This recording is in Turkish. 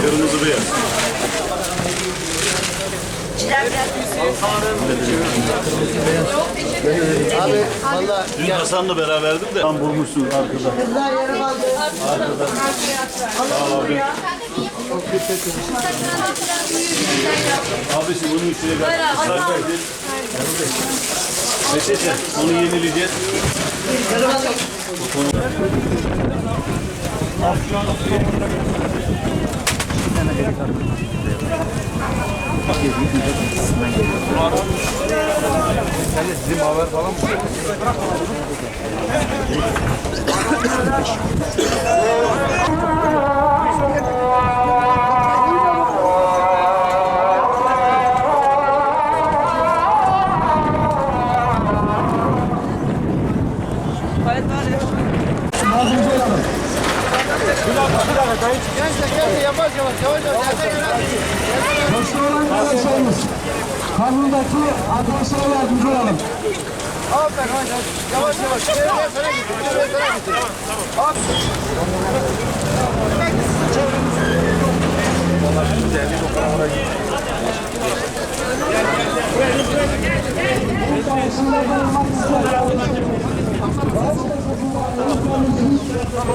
Kırmızı beyaz. Abi valla Dün Hasan'la beraberdim de. Tam bulmuşsun arkada. kızlar yarım aldı. Abisi bunun içine gel. Sarkaydın. Peçete. Onu yenileyeceğiz. Sen de sizin haber falan mı? Yardımcı olalım. Gençler geldi yavaş yavaş yavaş yavaş. Başka olan arkadaşlarımız. Kanundaki arkadaşlara yardımcı olalım. Aferin hadi. Yavaş yavaş. Geriye sana git. Geriye sana git. Aferin. Evet.